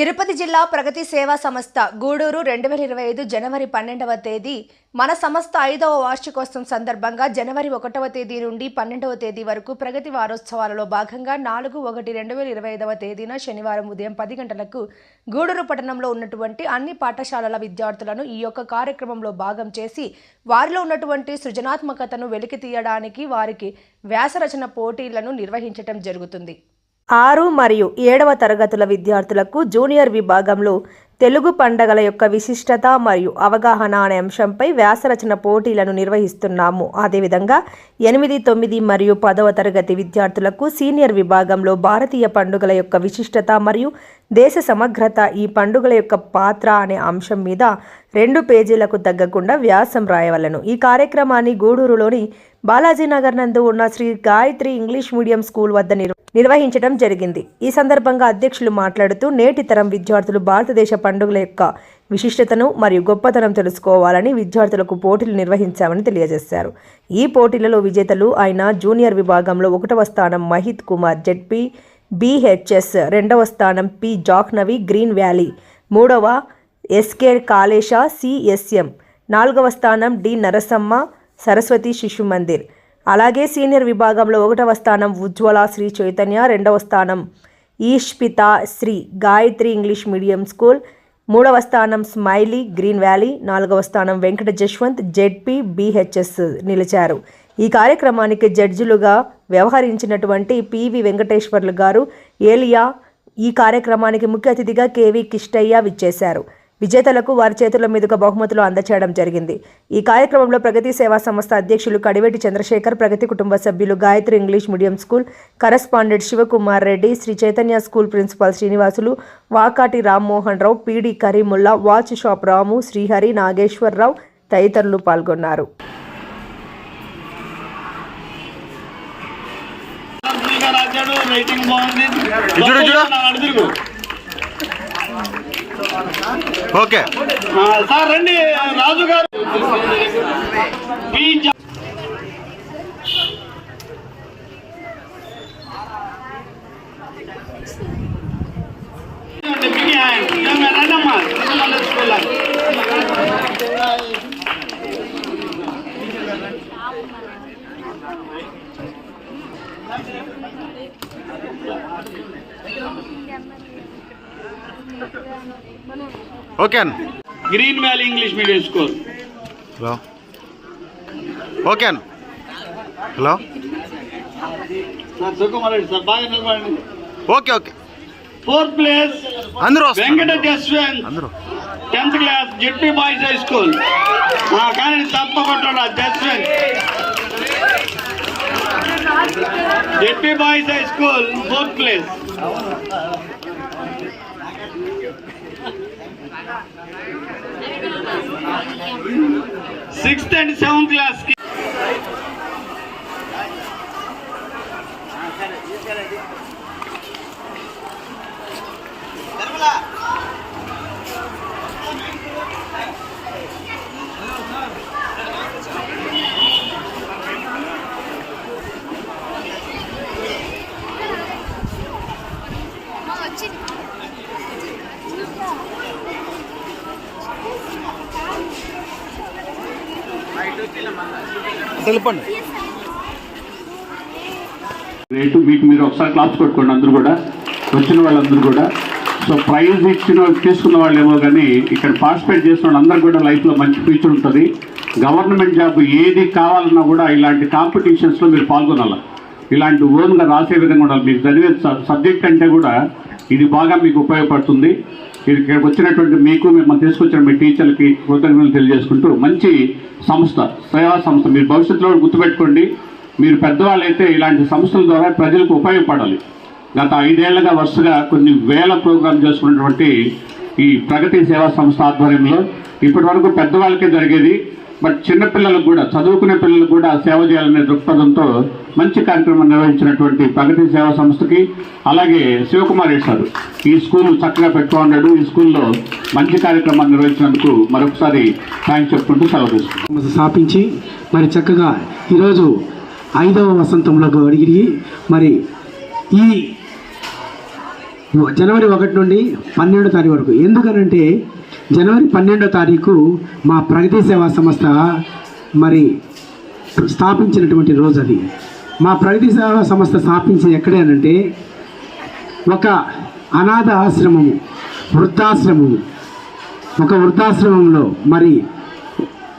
తిరుపతి జిల్లా ప్రగతి సేవా సంస్థ గూడూరు రెండు వేల ఇరవై ఐదు జనవరి పన్నెండవ తేదీ మన సంస్థ ఐదవ వార్షికోత్సవం సందర్భంగా జనవరి ఒకటవ తేదీ నుండి పన్నెండవ తేదీ వరకు ప్రగతి వారోత్సవాలలో భాగంగా నాలుగు ఒకటి రెండు వేల ఇరవై ఐదవ తేదీన శనివారం ఉదయం పది గంటలకు గూడూరు పట్టణంలో ఉన్నటువంటి అన్ని పాఠశాలల విద్యార్థులను ఈ యొక్క కార్యక్రమంలో భాగం చేసి వారిలో ఉన్నటువంటి సృజనాత్మకతను వెలికి తీయడానికి వారికి వ్యాసరచన పోటీలను నిర్వహించటం జరుగుతుంది. ఆరు మరియు ఏడవ తరగతుల విద్యార్థులకు జూనియర్ విభాగంలో తెలుగు పండగల యొక్క విశిష్టత మరియు అవగాహన అనే అంశంపై వ్యాసరచన పోటీలను నిర్వహిస్తున్నాము. అదేవిధంగా ఎనిమిది తొమ్మిది మరియు పదవ తరగతి విద్యార్థులకు సీనియర్ విభాగంలో భారతీయ పండుగల యొక్క విశిష్టత మరియు దేశ సమగ్రత ఈ పండుగల యొక్క పాత్ర అనే అంశం మీద రెండు పేజీలకు తగ్గకుండా వ్యాసం రాయవలను. ఈ కార్యక్రమాన్ని గూడూరులోని బాలాజీనగర్ నందు ఉన్న Sri Gayatri English medium school వద్ద నిర్వహించడం జరిగింది. ఈ సందర్భంగా అధ్యక్షులు మాట్లాడుతూ నేటి తరం విద్యార్థులు భారతదేశ పండుగల యొక్క విశిష్టతను మరియు గొప్పతనం తెలుసుకోవాలని విద్యార్థులకు పోటీలు నిర్వహించామని తెలియజేశారు. ఈ పోటీలలో విజేతలు అయిన జూనియర్ విభాగంలో ఒకటవ స్థానం మహిత్ కుమార్ జెడ్పీ బీహెచ్ఎస్ రెండవ స్థానం పి జాక్నవి గ్రీన్ వ్యాలీ. మూడవ ఎస్కే కాళేశ సిఎస్ఎం నాలుగవ స్థానం డి నరసమ్మ సరస్వతి శిశు మందిర్. అలాగే సీనియర్ విభాగంలో ఒకటవ స్థానం ఉజ్వల శ్రీ చైతన్య రెండవ స్థానం Ishpita Sri Gayatri English medium school. మూడవ స్థానం స్మైలీ గ్రీన్ వ్యాలీ. నాలుగవ స్థానం వెంకట జశ్వంత్ జెడ్పీ బీహెచ్ఎస్ నిలిచారు. ఈ కార్యక్రమానికి జడ్జిలుగా వ్యవహరించినటువంటి పివి వెంకటేశ్వర్లు గారు ఏలియా ఈ కార్యక్రమానికి ముఖ్య అతిథిగా కేవి కిష్టయ్య విచ్చేశారు. విజేతలకు వారి చేతుల మీదుగా బహుమతులు అందచేయడం జరిగింది. ఈ కార్యక్రమంలో ప్రగతి సేవా సంస్థ అధ్యక్షులు కడివేటి చంద్రశేఖర్ ప్రగతి కుటుంబ సభ్యులు Gayatri English medium school correspondent Sivakumar Reddy Sri Chaitanya school principal Srinivasulu Vakati Rammohan Rao PD Karimulla watch shop Ramu Srihari Nageswararao తదితరులు పాల్గొన్నారు. చూడు, చూడు. అడుగురు ఓకే సార్ రండి రాజు గారు పి జా- ఓకే అన్న. Green valley English medium school. Hello. Okay అన్న. Hello. Okay okay. Fourth place అందరూ వెంకట జస్వంత్ అందరూ. Tenth class ZP boys high school కానీ తప్పకుండా Jaswanth ZP boys high school fourth place. Sixth and seventh క్లాస్కి తెలుపండి రేటు మీకు మీరు ఒకసారి క్లాస్ కొట్టుకోండి అందరూ కూడా. వచ్చిన వాళ్ళందరూ కూడా. సో ప్రైజ్ ఇచ్చిన వాళ్ళు తీసుకున్న వాళ్ళు ఏమో కానీ ఇక్కడ పార్టిసిపేట్ చేసిన వాళ్ళందరూ కూడా లైఫ్లో మంచి ఫ్యూచర్ ఉంటుంది. గవర్నమెంట్ జాబ్ ఏది కావాలన్నా కూడా ఇలాంటి కాంపిటీషన్స్లో మీరు పాల్గొనాలి. ఇలాంటి ఓన్గా రాసే విధంగా ఉండాలి. మీరు చదివే సబ్జెక్ట్ అంటే కూడా ఇది బాగా మీకు ఉపయోగపడుతుంది. మీరు ఇక్కడికి వచ్చినటువంటి మీకు మిమ్మల్ని తీసుకొచ్చిన మీ టీచర్లకి కృతజ్ఞతలు తెలియజేసుకుంటూ మంచి సంస్థ సేవా సంస్థ. మీరు భవిష్యత్తులో గుర్తుపెట్టుకోండి మీరు పెద్దవాళ్ళైతే ఇలాంటి సంస్థల ద్వారా ప్రజలకు ఉపయోగపడాలి గత ఐదేళ్ళుగా వరుసగా కొన్ని వేల ప్రోగ్రాం చేసుకున్నటువంటి ఈ ప్రగతి సేవా సంస్థ ఆధ్వర్యంలో ఇప్పటి వరకు పెద్దవాళ్ళకే జరిగేది మరి చిన్నపిల్లలకు కూడా చదువుకునే పిల్లలకు కూడా సేవ చేయాలనే దృక్పథంతో మంచి కార్యక్రమం నిర్వహించినటువంటి ప్రగతి సేవా సంస్థకి అలాగే శివకుమార్ సార్ ఈ స్కూల్ చక్కగా పెట్టుకున్నాడు ఈ స్కూల్లో మంచి కార్యక్రమాన్ని నిర్వహించినందుకు మరొకసారి థ్యాంక్స్ చెప్పుకుంటూ సెలవు తీసుకుంటాం స్థాపించి మరి చక్కగా ఈరోజు ఐదవ వసంతంలోకి అడిగి మరి ఈ జనవరి ఒకటి నుండి పన్నెండో తారీఖు వరకు ఎందుకనంటే జనవరి పన్నెండో తారీఖు మా ప్రగతి సేవా సంస్థ మరి స్థాపించినటువంటి రోజు అది. మా ప్రగతి సేవా సంస్థ స్థాపించింది ఎక్కడేనంటే ఒక అనాథ ఆశ్రమము వృద్ధాశ్రమము. ఒక వృద్ధాశ్రమంలో మరి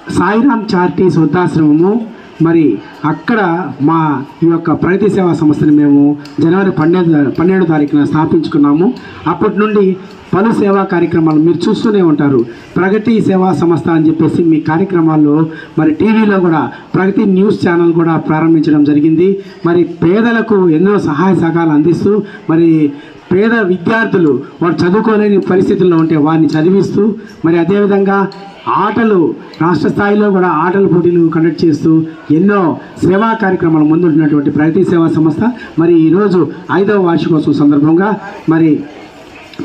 సాయిరామ్ చార్టీస్ వృద్ధాశ్రమము. మరి అక్కడ మా ఈ యొక్క ప్రగతి సేవా సంస్థని మేము జనవరి పన్నెండు పన్నెండు తారీఖున స్థాపించుకున్నాము. అప్పటి నుండి పలు సేవా కార్యక్రమాలు మీరు చూస్తూనే ఉంటారు. ప్రగతి సేవా సంస్థ అని చెప్పేసి మీ కార్యక్రమాల్లో మరి టీవీలో కూడా ప్రగతి న్యూస్ ఛానల్ కూడా ప్రారంభించడం జరిగింది. మరి పేదలకు ఎన్నో సహాయ సహకారాలు అందిస్తూ మరి పేద విద్యార్థులు వారు చదువుకోలేని పరిస్థితుల్లో ఉంటే వారిని చదివిస్తూ మరి అదేవిధంగా ఆటలు రాష్ట్ర స్థాయిలో కూడా ఆటల పోటీలు కండక్ట్ చేస్తూ ఎన్నో సేవా కార్యక్రమాలు ముందుంటున్నటువంటి ప్రగతి సేవా సంస్థ. మరి ఈరోజు ఐదవ వార్షికోత్సవం సందర్భంగా మరి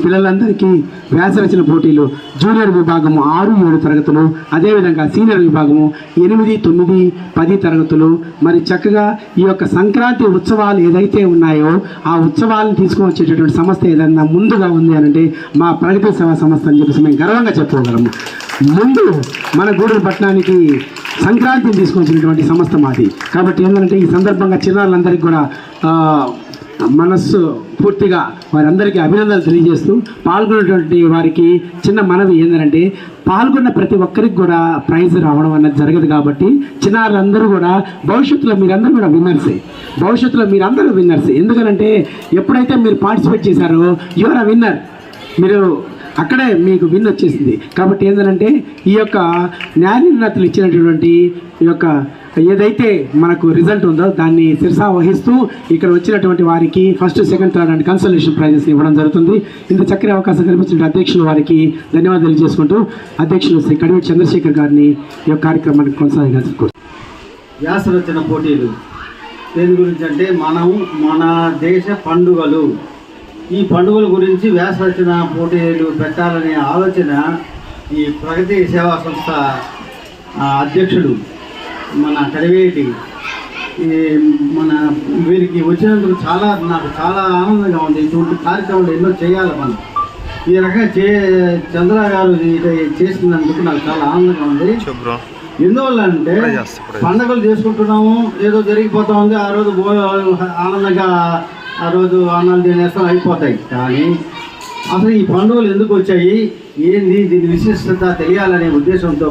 పిల్లలందరికీ వ్యాసరచన పోటీలు జూనియర్ విభాగము ఆరు ఏడు తరగతులు అదేవిధంగా సీనియర్ విభాగము ఎనిమిది తొమ్మిది పది తరగతులు. మరి చక్కగా ఈ యొక్క సంక్రాంతి ఉత్సవాలు ఏదైతే ఉన్నాయో ఆ ఉత్సవాలను తీసుకొని వచ్చేటటువంటి సంస్థ ఏదన్నా ముందుగా ఉంది అని అంటే మా ప్రగతి సేవా సంస్థ అని చెప్పేసి మేము గర్వంగా చెప్పుకోగలము. ముందు మన గూడూరు పట్టణానికి సంక్రాంతిని తీసుకొచ్చినటువంటి సంస్థ మాది. కాబట్టి ఏంటంటే ఈ సందర్భంగా చిన్నారులందరికీ కూడా మనస్సు పూర్తిగా వారందరికీ అభినందనలు తెలియజేస్తూ పాల్గొన్నటువంటి వారికి చిన్న మనవి ఏంటంటే పాల్గొన్న ప్రతి ఒక్కరికి కూడా ప్రైజ్ రావడం అన్నది జరగదు కాబట్టి చిన్నారులందరూ కూడా భవిష్యత్తులో మీరందరూ కూడా విన్నర్సే భవిష్యత్తులో మీరందరూ విన్నర్సే ఎందుకనంటే ఎప్పుడైతే మీరు పార్టిసిపేట్ చేశారో యువర్ అ విన్నర్ మీరు అక్కడే మీకు విన్ వచ్చేసింది. కాబట్టి ఏంటంటే ఈ యొక్క న్యాయనిర్ణతలు ఇచ్చినటువంటి ఈ యొక్క ఏదైతే మనకు రిజల్ట్ ఉందో దాన్ని శిరసా వహిస్తూ ఇక్కడ వచ్చినటువంటి వారికి first second third and consultation prizes ఇవ్వడం జరుగుతుంది. ఇంత చక్కని అవకాశం కల్పించిన అధ్యక్షులు వారికి ధన్యవాదాలు చేసుకుంటూ అధ్యక్షులు శ్రీ కడివి చంద్రశేఖర్ గారిని ఈ యొక్క కార్యక్రమానికి కొనసాగించారు వ్యాస రచన పోటీలు. దేని గురించి అంటే మనం మన దేశ పండుగలు. ఈ పండుగల గురించి వ్యాస రచన పోటీలు పెట్టాలనే ఆలోచన ఈ ప్రగతి సేవా సంస్థ అధ్యక్షుడు మన కడివేటి ఈ మన వీరికి వచ్చినందుకు చాలా నాకు చాలా ఆనందంగా ఉంది. ఇటువంటి కార్యక్రమాలు ఎన్నో చేయాలి మనం. ఈ రకంగా చే చంద్ర గారు చేసినందుకు నాకు చాలా ఆనందంగా ఉంది. ఎందువల్ల అంటే పండగలు చేసుకుంటున్నాము ఏదో జరిగిపోతా ఉంది ఆ రోజు ఆనందంగా ఆ రోజు ఆనాలు తినేస్తాం అయిపోతాయి. కానీ అసలు ఈ పండుగలు ఎందుకు వచ్చాయి? ఏంది దీని విశిష్టత తెలియాలనే ఉద్దేశంతో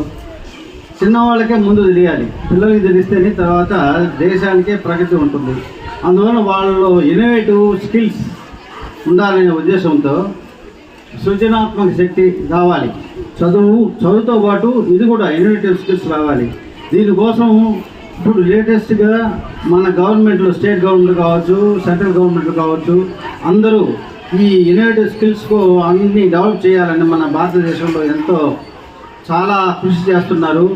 చిన్నవాళ్ళకే ముందు తెలియాలి. పిల్లలకి తెలిస్తేనే తర్వాత దేశానికే ప్రగతి ఉంటుంది. అందువల్ల వాళ్ళలో ఇన్నోవేటివ్ స్కిల్స్ ఉండాలనే ఉద్దేశంతో సృజనాత్మక శక్తి కావాలి చదువు చదువుతో పాటు ఇది కూడా ఇన్నోవేటివ్ స్కిల్స్ రావాలి. దీనికోసం ఇప్పుడు లేటెస్ట్గా మన గవర్నమెంట్లో స్టేట్ గవర్నమెంట్ కావచ్చు సెంట్రల్ గవర్నమెంట్ కావచ్చు అందరూ ఈ ఇన్నోవేటివ్ స్కిల్స్కు అన్ని డెవలప్ చేయాలని మన భారతదేశంలో ఎంతో చాలా కృషి చేస్తున్నారు.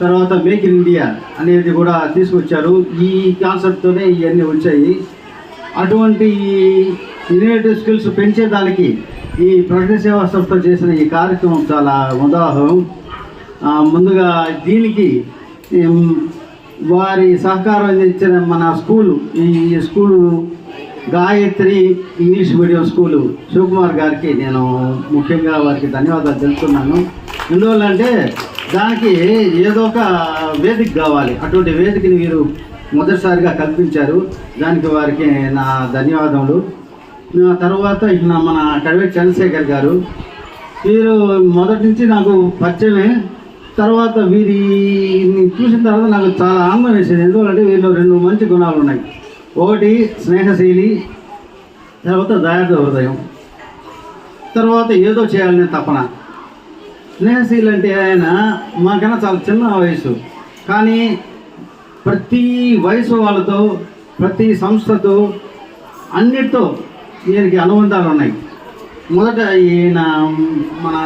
తర్వాత మేక్ ఇన్ ఇండియా అనేది కూడా తీసుకొచ్చారు. ఈ కాన్సెప్ట్తోనే ఇవన్నీ వచ్చాయి. అటువంటి ఇన్నోవేటివ్ స్కిల్స్ పెంచేదానికి ఈ ప్రకటన సేవా సంస్థ చేసిన ఈ కార్యక్రమం చాలా ఉదాహరణ. ముందుగా దీనికి వారి సహకారం అందించిన మన స్కూలు ఈ school Gayatri English medium school. Sivakumar గారికి నేను ముఖ్యంగా వారికి ధన్యవాదాలు తెలుపుతున్నాను. ఎందువల్లంటే దానికి ఏదో ఒక వేదిక కావాలి. అటువంటి వేదికని వీరు మొదటిసారిగా కల్పించారు. దానికి వారికి నా ధన్యవాదములు. తర్వాత నా- మన కడివే చంద్రశేఖర్ గారు. వీరు మొదటి నుంచి నాకు పరిచయమే తర్వాత వీరిని చూసిన తర్వాత నాకు చాలా ఆనందం వేసింది. ఎందుకంటే వీరిలో రెండు మంచి గుణాలు ఉన్నాయి. ఒకటి స్నేహశీలి తర్వాత దయార్థ హృదయం. తర్వాత ఏదో చేయాలనే తపన. స్నేహశీలి అంటే ఆయన మాకైనా చాలా చిన్న వయసు. కానీ ప్రతి వయసు వాళ్ళతో ప్రతి సంస్థతో అన్నిటితో ఈయనకి అనుబంధాలు ఉన్నాయి. మొదట ఈయన మన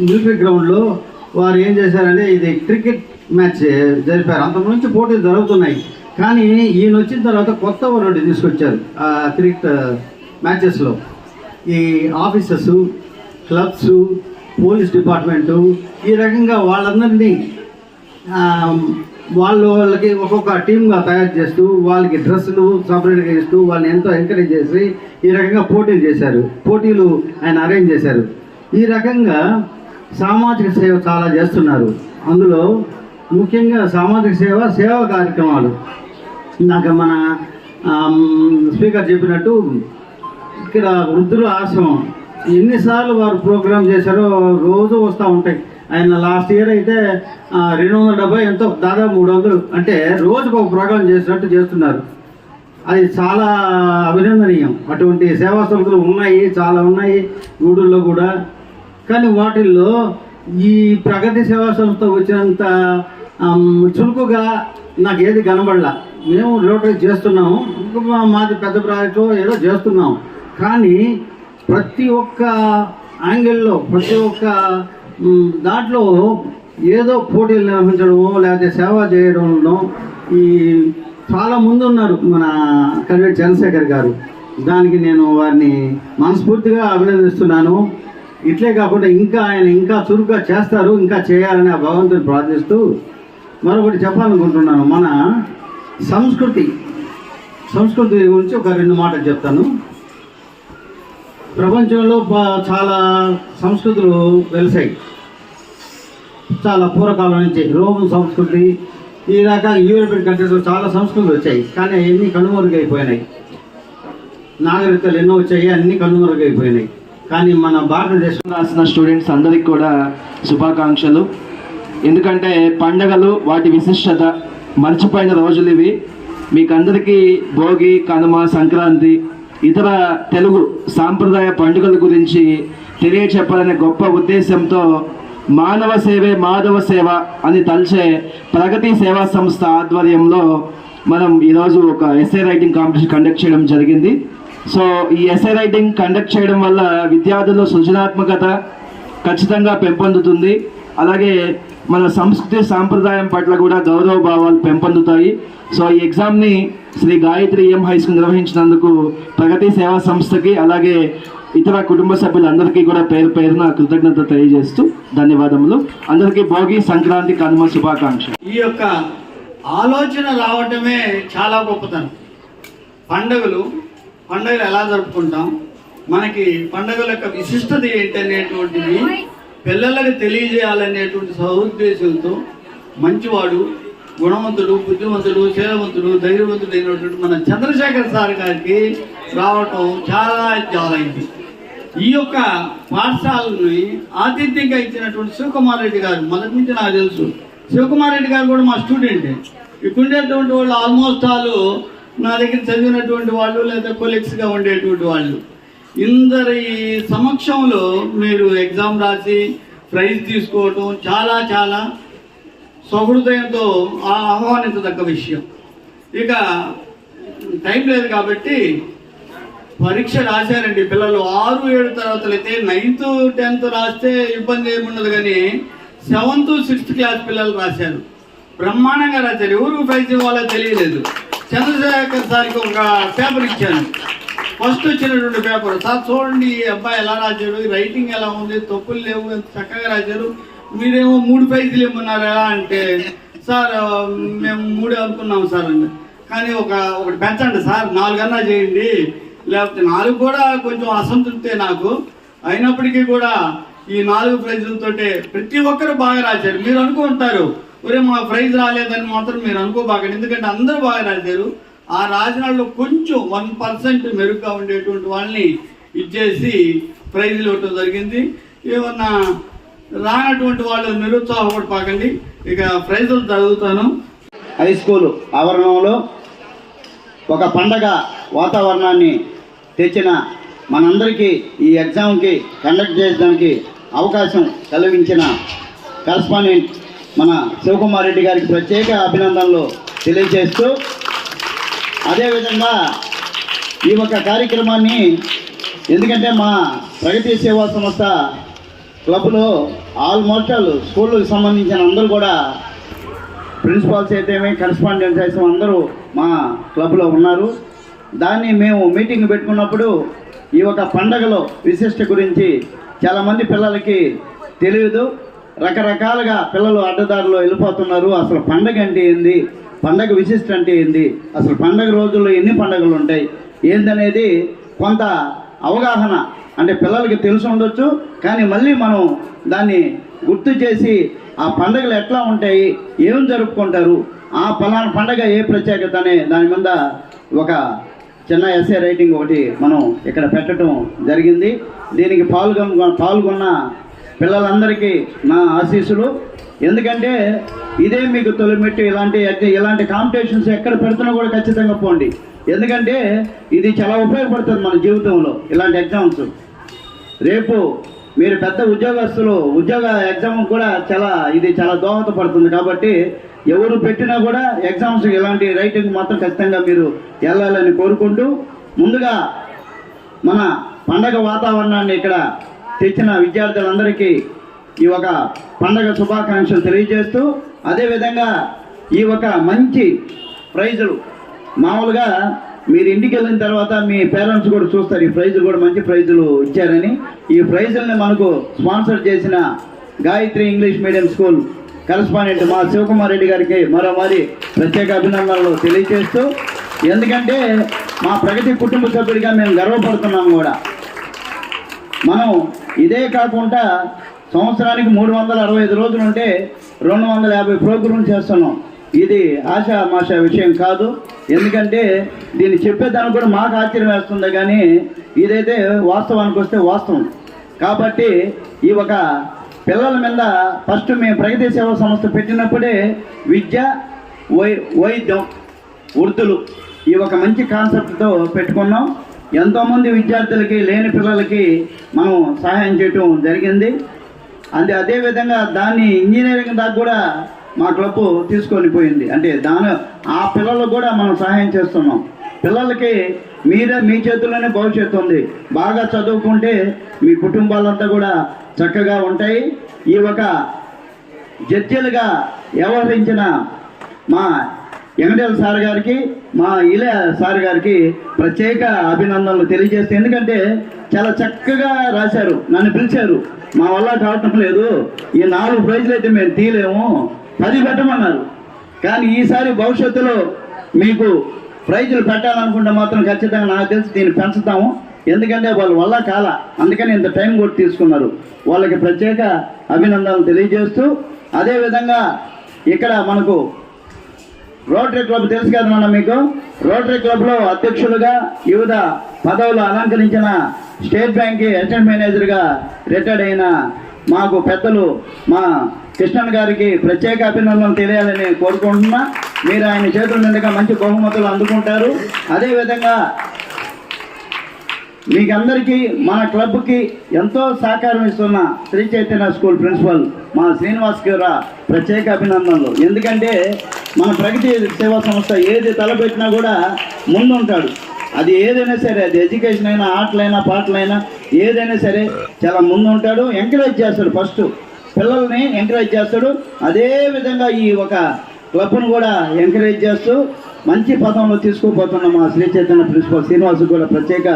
మిలిటరీ గ్రౌండ్లో వారు ఏం చేశారంటే ఇది క్రికెట్ మ్యాచ్ జరిపారు. అంతకు నుంచి పోటీలు జరుగుతున్నాయి. కానీ ఈయన వచ్చిన తర్వాత కొత్త వరల్డ్ తీసుకొచ్చారు ఆ క్రికెట్ మ్యాచెస్లో. ఈ ఆఫీసర్స్ క్లబ్స్ పోలీస్ డిపార్ట్మెంటు ఈ రకంగా వాళ్ళందరినీ వాళ్ళు వాళ్ళకి ఒక్కొక్క టీమ్గా తయారు చేస్తూ వాళ్ళకి డ్రెస్సులు సపరేట్గా ఇస్తూ వాళ్ళని ఎంతో ఎంకరేజ్ చేసి ఈ రకంగా పోటీలు చేశారు. పోటీలు ఆయన అరేంజ్ చేశారు. ఈ రకంగా సామాజిక సేవ చాలా చేస్తున్నారు. అందులో ముఖ్యంగా సామాజిక సేవ సేవా కార్యక్రమాలు. ఇందాక మన స్పీకర్ చెప్పినట్టు ఇక్కడ వృద్ధుల ఆశ్రమం. ఎన్నిసార్లు వారు ప్రోగ్రాం చేశారో రోజు వస్తూ ఉంటాయి. ఆయన లాస్ట్ ఇయర్ అయితే రెండు వందల డెబ్బై ఎంతో దాదాపు మూడు వందలు. అంటే రోజుకు ఒక ప్రోగ్రాం చేసినట్టు చేస్తున్నారు. అది చాలా అభినందనీయం. అటువంటి సేవా సంస్థలు ఉన్నాయి చాలా ఉన్నాయి. గూడూరులో కూడా కానీ వాటిల్లో ఈ ప్రగతి సేవా సంస్థ వచ్చినంత చురుకుగా నాకు ఏది కనబడలా. మేము రోటరీ చేస్తున్నాము. మాది పెద్ద ప్రాజెక్టు ఏదో చేస్తున్నాం కానీ ప్రతి ఒక్క యాంగిల్లో ప్రతి ఒక్క దాంట్లో ఏదో పోటీలు నిర్వహించడమో లేకపోతే సేవ చేయడంలో ఈ చాలా ముందు ఉన్నారు మన కన్వీనర్ చంద్రశేఖర్ గారు. దానికి నేను వారిని మనస్ఫూర్తిగా అభినందిస్తున్నాను. ఇట్లే కాకుండా ఇంకా ఆయన ఇంకా చురుగ్గా చేస్తారు ఇంకా చేయాలని ఆ భగవంతుని ప్రార్థిస్తూ మరొకటి చెప్పాలనుకుంటున్నాను. మన సంస్కృతి సంస్కృతి గురించి ఒక రెండు మాటలు చెప్తాను. ప్రపంచంలో చాలా సంస్కృతులు వెలిసాయి. చాలా పూర్వకాలం నుంచి రోమన్ సంస్కృతి ఈ రకాల యూరోపియన్ కంట్రీస్లో చాలా సంస్కృతులు వచ్చాయి. కానీ అవన్నీ కనుమరుగైపోయినాయి. నాగరికతలు ఎన్నో వచ్చాయి అన్నీ కనుమరుగైపోయినాయి. కానీ మన భారతదేశం రాసిన స్టూడెంట్స్ అందరికి కూడా శుభాకాంక్షలు. ఎందుకంటే పండగలు వాటి విశిష్టత మర్చిపోయిన రోజులు ఇవి. మీకు అందరికీ భోగి కనుమ సంక్రాంతి ఇతర తెలుగు సాంప్రదాయ పండుగల గురించి తెలియచెప్పాలనే గొప్ప ఉద్దేశంతో మానవ సేవే మాధవ సేవ అని తలచే ప్రగతి సేవా సంస్థ ఆధ్వర్యంలో మనం ఈరోజు ఒక ఎస్ఏ రైటింగ్ కాంపిటీషన్ కండక్ట్ చేయడం జరిగింది. సో ఈ ఎస్ఏ రైటింగ్ కండక్ట్ చేయడం వల్ల విద్యార్థుల్లో సృజనాత్మకత ఖచ్చితంగా పెంపొందుతుంది. అలాగే మన సంస్కృతి సాంప్రదాయం పట్ల కూడా గౌరవ భావాలు పెంపొందుతాయి. సో ఈ ఎగ్జామ్ని Shri Gayatri M high school నిర్వహించినందుకు Pragati సేవా సంస్థకి అలాగే ఇతర కుటుంబ సభ్యులందరికీ కూడా పేరు పేరున కృతజ్ఞత తెలియజేస్తూ ధన్యవాదములు. అందరికీ భోగి సంక్రాంతి కనుమ శుభాకాంక్షలు. ఈ యొక్క ఆలోచన రావటమే చాలా గొప్పతనం. పండుగలు పండుగలు ఎలా జరుపుకుంటాం? మనకి పండుగల యొక్క విశిష్టత ఏంటనేటువంటిది పిల్లలకు తెలియజేయాలనేటువంటి సదుద్దేశంతో మంచివాడు గుణవంతుడు బుద్ధివంతుడు శీలవంతుడు ధైర్యవంతుడు అయినటువంటి మన చంద్రశేఖర్ సార్ గారికి రావటం చాలా చాలా అయింది ఈ యొక్క పాఠశాలని ఆతిథ్యంగా ఇచ్చినటువంటి శివకుమార్ రెడ్డి గారు మొదటి నుంచి నాకు తెలుసు. శివకుమార్ రెడ్డి గారు కూడా మా స్టూడెంటే. ఇక్కడ ఉండేటువంటి వాళ్ళు ఆల్మోస్ట్ వాళ్ళు నా దగ్గర చదివినటువంటి వాళ్ళు లేదా కొలీగ్స్గా ఉండేటువంటి వాళ్ళు ఇందరి సమక్షంలో మీరు ఎగ్జామ్ రాసి ప్రైజ్ తీసుకోవటం చాలా చాలా సహృదయంతో ఆ- ఆహ్వానించదగ్గ విషయం. ఇక టైం లేదు కాబట్టి పరీక్ష రాశారండి పిల్లలు. ఆరు ఏడు తరగతులు అయితే నైన్త్ టెన్త్ రాస్తే ఇబ్బంది ఏముండదు కానీ సెవెంత్ సిక్స్త్ క్లాస్ పిల్లలు రాశారు. బ్రహ్మాండంగా రాశారు. ఎవరికి ప్రైజ్ ఇవ్వాలో తెలియలేదు. చంద్రశేఖర్ సార్కి ఒక పేపర్ ఇచ్చాను. ఫస్ట్ వచ్చినటువంటి పేపర్ సార్ చూడండి ఈ అబ్బాయి ఎలా రాశాడు? రైటింగ్ ఎలా ఉంది? తప్పులు లేవు ఎంత చక్కగా రాశారు మీరేమో మూడు పేజీలు ఇమ్మన్నారు? ఎలా అంటే సార్ మేము మూడే అనుకున్నాం సార్ అండి కానీ ఒక ఒకటి పెంచండి సార్ నాలుగన్నా చేయండి. లేకపోతే నాలుగు కూడా కొంచెం అసంతృప్తే నాకు. అయినప్పటికీ కూడా ఈ నాలుగు ప్రైజులతో ప్రతి ఒక్కరు బాగా రాశారు. మీరు అనుకుంటారు ఒరే మా ప్రైజ్ రాలేదని మాత్రం మీరు అనుకోబాకండి. ఎందుకంటే అందరూ బాగా రాశారు. ఆ రాజనాల్లో కొంచెం వన్ పర్సెంట్ మెరుగ్గా ఉండేటువంటి వాళ్ళని ఇచ్చేసి ప్రైజులు ఇవ్వటం జరిగింది. ఏమన్నా రానటువంటి వాళ్ళు నిరుత్సాహపడిపోకండి ఇక ప్రైజులు చదువుతాను హై స్కూల్ ఆవరణంలో ఒక పండగ వాతావరణాన్ని తెచ్చిన మనందరికీ ఈ ఎగ్జామ్కి కండక్ట్ చేయడానికి అవకాశం కలిగించిన కరస్పాండెంట్ మన శివకుమార్ రెడ్డి గారికి ప్రత్యేక అభినందనలు తెలియజేస్తూ అదేవిధంగా ఈ యొక్క కార్యక్రమాన్ని ఎందుకంటే మా ప్రగతి సేవా సంస్థ క్లబ్లో ఆల్మోస్ట్ ఆల్ స్కూళ్ళకి సంబంధించిన అందరూ కూడా ప్రిన్సిపాల్స్ అయితేమి కరెస్పాండెంట్స్ అయితే అందరూ మా క్లబ్లో ఉన్నారు. దాన్ని మేము మీటింగ్ పెట్టుకున్నప్పుడు ఈ యొక్క పండగలో విశిష్ట గురించి చాలామంది పిల్లలకి తెలియదు. రకరకాలుగా పిల్లలు అడ్డదారిలో వెళ్ళిపోతున్నారు. అసలు పండగ అంటే ఏంది? పండగ విశిష్ట అంటే ఏంది? అసలు పండగ రోజుల్లో ఎన్ని పండగలు ఉంటాయి? ఏందనేది కొంత అవగాహన అంటే పిల్లలకి తెలిసి ఉండొచ్చు. కానీ మళ్ళీ మనం దాన్ని గుర్తు చేసి ఆ పండగలు ఎట్లా ఉంటాయి? ఏం జరుపుకుంటారు? ఆ పలానా పండగ ఏ ప్రత్యేకత అనే దాని మీద ఒక చిన్న ఎస్ఏ రైటింగ్ ఒకటి మనం ఇక్కడ పెట్టడం జరిగింది. దీనికి పాల్గొన్న పాల్గొన్న పిల్లలందరికీ నా ఆశీస్సులు. ఎందుకంటే ఇదే మీకు తొలిమెట్టు ఇలాంటి ఇలాంటి కాంపిటీషన్స్ ఎక్కడ పెడుతున్నా కూడా ఖచ్చితంగా పోండి. ఎందుకంటే ఇది చాలా ఉపయోగపడుతుంది మన జీవితంలో ఇలాంటి ఎగ్జామ్స్. రేపు మీరు పెద్ద ఉద్యోగస్తులు ఉద్యోగ ఎగ్జామ్ కూడా చాలా ఇది చాలా దోహదపడుతుంది కాబట్టి ఎవరు పెట్టినా కూడా ఎగ్జామ్స్ ఇలాంటి రైటింగ్ మాత్రం ఖచ్చితంగా మీరు వెళ్ళాలని కోరుకుంటూ ముందుగా మన పండగ వాతావరణాన్ని ఇక్కడ తెచ్చిన విద్యార్థులందరికీ ఈ ఒక పండగ శుభాకాంక్షలు తెలియజేస్తూ అదేవిధంగా ఈ ఒక మంచి ప్రైజులు. మామూలుగా మీరు ఇంటికి వెళ్ళిన తర్వాత మీ పేరెంట్స్ కూడా చూస్తారు ఈ ప్రైజులు కూడా మంచి ప్రైజులు ఇచ్చారని. ఈ ప్రైజుల్ని మనకు స్పాన్సర్ చేసిన Gayatri English medium school correspondent మా శివకుమార్ రెడ్డి గారికి మరోమారి ప్రత్యేక అభినందనలు తెలియజేస్తూ ఎందుకంటే మా ప్రగతి కుటుంబ సభ్యుడిగా మేము గర్వపడుతున్నాం కూడా. మనం ఇదే కాకుండా సంవత్సరానికి మూడు వందల అరవై ఐదు రోజులు ఉంటే రెండు వందల యాభై ప్రోగ్రాంలు చేస్తున్నాం. ఇది ఆశా మాషా విషయం కాదు. ఎందుకంటే దీన్ని చెప్పేదానికి కూడా మాకు ఆశ్చర్యం వేస్తుంది కానీ ఇదైతే వాస్తవానికి వస్తే వాస్తవం. కాబట్టి ఈ ఒక పిల్లల మీద ఫస్ట్ మేము ప్రగతి సేవా సంస్థ పెట్టినప్పుడే విద్య వై వైద్యం వృద్ధులు ఈ ఒక మంచి కాన్సెప్ట్తో పెట్టుకున్నాం. ఎంతోమంది విద్యార్థులకి లేని పిల్లలకి మనం సహాయం చేయటం జరిగింది. అది అదేవిధంగా దాన్ని ఇంజనీరింగ్ దాకా కూడా మా క్లబ్ తీసుకొని పోయింది. అంటే దాని ఆ పిల్లలకు కూడా మనం సహాయం చేస్తున్నాం. పిల్లలకి మీరే మీ చేతుల్లోనే భవిష్యత్తు ఉంది. బాగా చదువుకుంటే మీ కుటుంబాలంతా కూడా చక్కగా ఉంటాయి. ఈ ఒక జడ్జిలుగా వ్యవహరించిన మా వెంకటేశ్వర సార్ గారికి మా ఇలే సార్ గారికి ప్రత్యేక అభినందనలు తెలియజేస్తే ఎందుకంటే చాలా చక్కగా రాశారు నన్ను పిలిచారు. మా వల్ల కావటం లేదు. ఈ నాలుగు ప్రైజులు అయితే మేము తీయలేము. పది పెట్టమన్నారు. కానీ ఈసారి భవిష్యత్తులో మీకు ప్రైజులు పెట్టాలనుకుంటే మాత్రం ఖచ్చితంగా నాకు తెలిసి దీన్ని పెంచుతాము. ఎందుకంటే వాళ్ళ వల్ల కాల. అందుకని ఇంత టైం కూడా తీసుకున్నారు. వాళ్ళకి ప్రత్యేక అభినందనలు తెలియజేస్తూ అదేవిధంగా ఇక్కడ మనకు రోటరీ క్లబ్ తెలుసు కదా నాన్న మీకు? రోటరీ క్లబ్లో అధ్యక్షులుగా వివిధ పదవులు అలంకరించిన స్టేట్ బ్యాంక్ అసిస్టెంట్ మేనేజర్గా రిటైర్డ్ అయిన మాకు పెద్దలు మా కృష్ణన్ గారికి ప్రత్యేక అభినందనలు తెలియాలని కోరుకుంటున్నా. మీరు ఆయన చేతుల నిండుగా మంచి బహుమతులు అందుకుంటారు. అదేవిధంగా మీకందరికీ మన క్లబ్కి ఎంతో సహకారం ఇస్తున్న శ్రీ చైతన్య స్కూల్ ప్రిన్సిపల్ మా శ్రీనివాస్ గారు ప్రత్యేక అభినందనలు. ఎందుకంటే మన ప్రగతి సేవా సంస్థ ఏది తలపెట్టినా కూడా ముందుంటాడు. అది ఏదైనా సరే అది ఎడ్యుకేషన్ అయినా ఆటలైనా పాటలైనా ఏదైనా సరే చాలా ముందు ఉంటాడు ఎంకరేజ్ చేస్తాడు ఫస్ట్. పిల్లల్ని ఎంకరేజ్ చేస్తాడు అదే విధంగా ఈ ఒక క్లబ్ను కూడా ఎంకరేజ్ చేస్తూ మంచి పదంలో తీసుకుపోతున్న మా శ్రీ చైతన్య ప్రిన్సిపల్ శ్రీనివాస్ కూడా ప్రత్యేక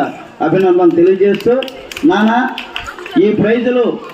అభినందనలు తెలియజేస్తూ నానా ఈ ప్రైజులు